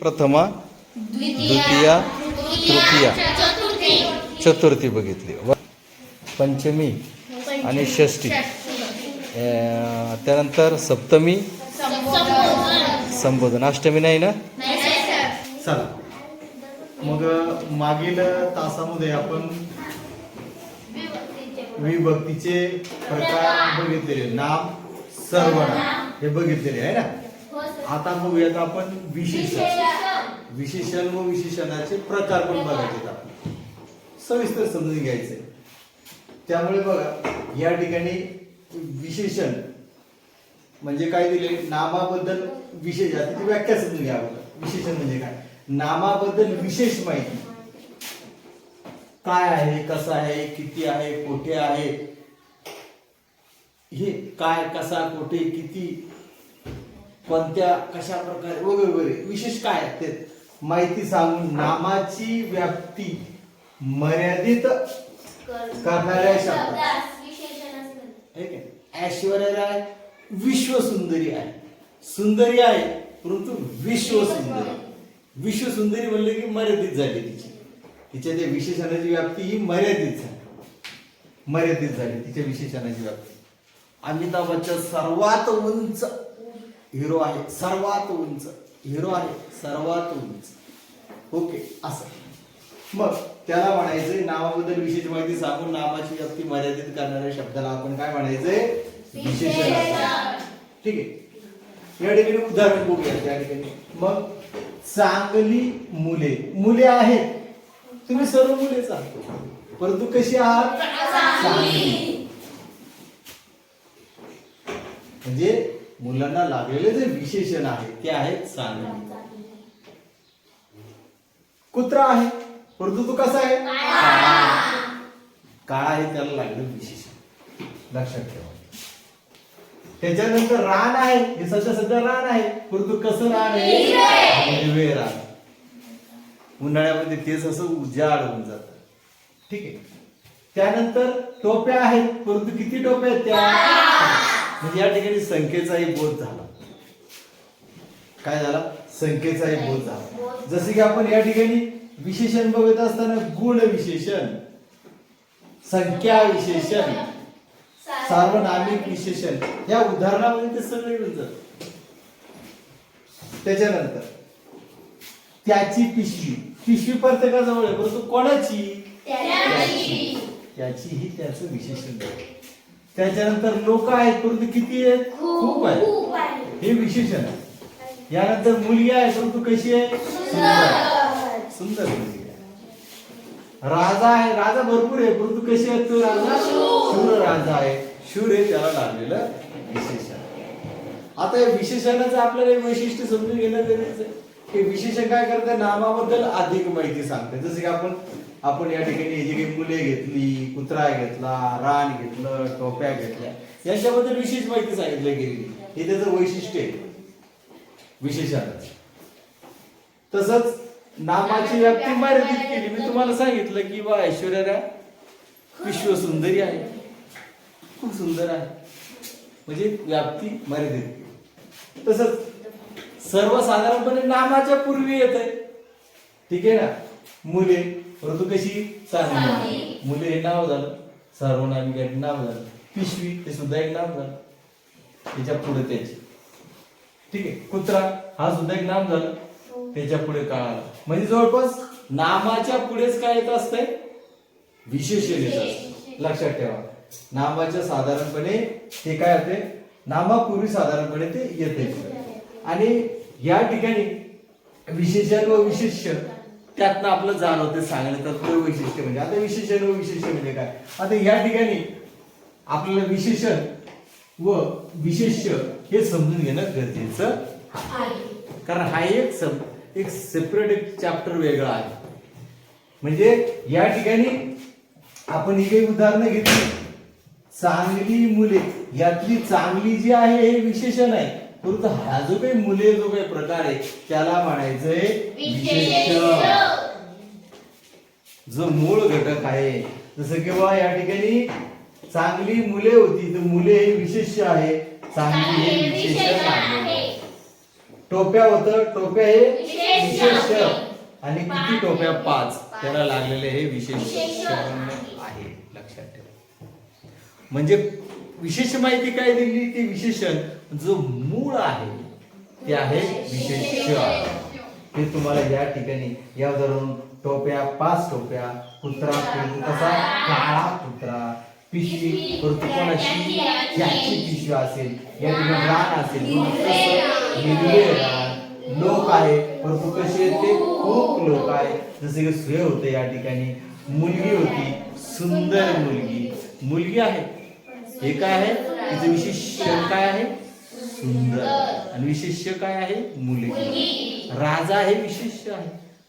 प्रथमा द्वितीया तृतीया चतुर्थी. बघितली. पंचमी आणि षष्टी त्यानंतर सप्तमी. संबोधन. अष्टमी नाही ना? चला. मग मागील तासामध्ये आपण विभक्तीचे प्रकार बघितलेले. नाम सर्वनाम हे बघितलेले आहे ना? आता बघूयात आपण विशेषण. विशेषण. व विशेषणाचे प्रकार पण बघायचे आपण. सविस्तर समजून घ्यायचे त्यामुळे बघा या ठिकाणी विशेषण म्हणजे काय दिले? नामाबद्दल विशेष. ती व्याख्या समजून घ्या. विशेषण म्हणजे काय? नामाबद्दल विशेष माहिती. काय आहे? कसं आहे? किती आहे? कोठे आहे? हे काय कसा कोठे किती? कोणत्या कशा प्रकारे वगैरे वगैरे. विशेष काय ते? माहिती सांगून नामाची व्याप्ती मर्यादित करणाऱ्या शब्दात ठीक आहे? ऐश्वर्या राय विश्व सुंदरी आहे. सुंदरी आहे परंतु विश्व सुंदरी विश्व सुंदरी म्हणले की मर्यादित झाली तिची. तिच्या त्या विशेषणाची व्याप्ती ही मर्यादित झाली. मर्यादित झाली तिच्या विशेषणाची व्याप्ती. अमिताभ बच्चन सर्वात उंच हिरो आहे सर्वात उंच. हिरो आहे सर्वात उंच. ओके असं. मग त्याला म्हणायचंय नावाबद्दल विशेष माहिती सांगून नामाची व्याप्ती मर्यादित करणाऱ्या शब्दाला आपण काय म्हणायचंय? विशेषण. असं. ठीक आहे. या ठिकाणी उदाहरण बघूया त्या ठिकाणी. मग चांगली मुले. मुले आहेत. तुम्ही सर्व मुलेच आहात परंतु कशी आहात? चांगली. म्हणजे मुलांना लागलेले जे विशेषण आहे ते आहे चांगले कुत्रा आहे परंतु तो कसा आहे? काळा आहे त्याला लागलं विशेषण. लक्षात ठेवा. त्याच्यानंतर रान आहे हे सध्या सध्या रान आहे परंतु कसं रान आहे? हिरवे रान. उन्हाळ्यामध्ये तेच असं उजाड होऊन जात. ठीक आहे. त्यानंतर टोप्या आहेत परंतु किती टोप्या आहेत त्या? म्हणजे या ठिकाणी संख्येचाही बोध झाला. काय झाला? संख्येचाही बोध झाला. जसे की आपण या ठिकाणी विशेषण बघत असताना गुण विशेषण संख्या विशेषण सार्वनामिक विशेषण या उदाहरणामध्ये ते सगळे येऊन जात. त्याच्यानंतर त्याची पिशवी. पिशवी प्रत्येकाजवळ आहे परंतु कोणाची? त्याची. ही त्याचं विशेषण. त्याच्यानंतर लोक आहेत परंतु किती आहेत? खूप. आहेत. हे विशेषण यानंतर मुलगी आहे परंतु कशी आहे? सुंदर. सुंदर मुलगी आहे. राजा आहे राजा भरपूर आहे परंतु कशी आहे तो राजा? शूर. राजा आहे. शूर हे त्याला लागलेलं विशेषण आता या विशेषणाचं आपल्याला वैशिष्ट्य समजून घेणं गरजेचं आहे. हे विशेषण काय करते? नामाबद्दल अधिक माहिती सांगते. जसं की आपण आपण या ठिकाणी हे जे काही मुले घेतली कुत्रा घेतला रान घेतलं टोप्या घेतल्या यांच्याबद्दल विशेष माहिती सांगितली गेली. हे त्याचं वैशिष्ट्य आहे. विशेषणाचं तसंच नामाची व्याप्ती मर्यादित केली. मी तुम्हाला सांगितलं की बा ऐश्वर्या राय विश्व सुंदरी आहे. खूप सुंदर आहे. म्हणजे व्याप्ती मर्यादित. केली. तसंच सर्वसाधारणपणे नामाच्या पूर्वी येत आहे ठीक आहे ना? मुले परंतु कशी? मुले हे नाव झालं. सर्वनामिक हे नाव झालं. पिशवी हे सुद्धा एक नाव झालं. त्याच्या पुढे त्याची. ठीक आहे? कुत्रा हा सुद्धा एक नाम झालं. त्याच्या पुढे काळाला म्हणजे जवळपास नामाच्या पुढेच काय येत असतंय? विशेषण येत असतं लक्षात ठेवा. नामाच्या साधारणपणे ते काय होते नामापूर्वी साधारणपणे ते येते आणि या ठिकाणी विशेषण व विशेष त्यातनं आपलं जाणवतं सांगण्यात तत्व वैशिष्ट्य म्हणजे. आता विशेषण व विशेष्य म्हणजे काय? आता या ठिकाणी आपल्याला विशेषण व विशेष्य हे समजून घेणं गरजेचं कारण हा एक सम- एक सेपरेट एक चॅप्टर वेगळा आहे. म्हणजे या ठिकाणी आपण ही काही उदाहरणं घेतली. चांगली मुले यातली चांगली जी आहे हे विशेषण आहे परंतु हा जो काही मुले जो काही प्रकार आहे त्याला म्हणायचंय विशेषण जो मूळ घटक आहे जसं की बा या ठिकाणी चांगली मुले होती तर मुले हे विशेष आहे. चांगली हे विशेषण आहे. टोप्या होतं टोप्या हे विशेष आणि किती टोप्या? पाच. त्याला लागलेले हे विशेषण आहे. लक्षात ठेवा. म्हणजे विशेष माहिती काय दिली? ते विशेषण जो मूळ आहे ते आहे विशेष हे तुम्हाला या ठिकाणी या धरून टोप्या पाच टोप्या कुत्रा फिरतो कसा? काळा कुत्रा पिशवी परंतु अशी ज्याची पिशवी असेल या ठिकाणी रान असेल कसं रान लोक आहे परंतु कसे? ते खूप लोक आहे. जसे की सूर्य होते या ठिकाणी मुलगी होती सुंदर मुलगी. मुलगी आहे हे काय आहे? तिचं विशेषण काय आहे? सुंदर. आणि विशेष्य काय आहे? मुलगी. राजा हे विशेष्य आहे.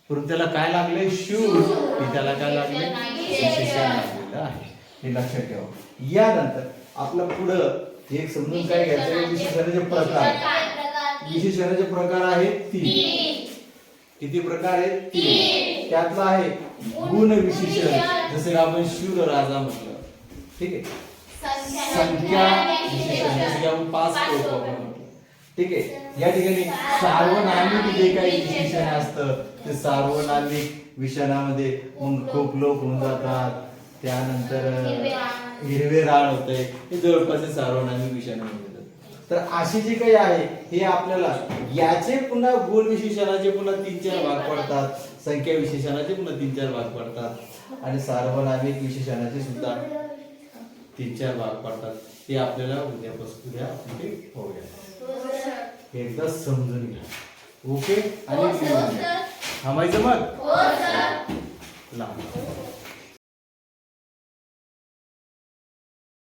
परंतु त्याला काय लागले शूर. हे त्याला काय लागले विशेषण लागलेलं आहे. हे लक्षात ठेवा. यानंतर आपलं पुढं एक समजून काय घ्यायचं विशेषणाचे प्रकार. विशेषणाचे प्रकार आहेत तीन. किती प्रकार आहेत? तीन. त्यातला आहे गुण विशेषण. जसे आपण शूर राजा म्हटलं. ठीक आहे? संख्या विशेषण आपण पाच लोक ठीक आहे. या ठिकाणी सार्वनामिक जे काही विशेषण असतं ते सार्वनामिक विषणामध्ये मग खूप लोक होऊन जातात. त्यानंतर हिरवे राळ होते. हे जवळपास सार्वनामिक विषयामध्ये तर अशी जे काही आहे हे आपल्याला याचे पुन्हा गुण विशेषणाचे पुन्हा तीन चार भाग पडतात. संख्या विशेषणाचे पुन्हा तीन चार भाग पडतात. आणि सार्वनामिक विशेषणाचे सुद्धा तीन चार भाग पडतात ते आपल्याला उद्यापासून उद्या आपण ते पाहूया एकदा समजून घ्या. ओके? आणि लिहून घ्या. थांबायचं मग? लांब.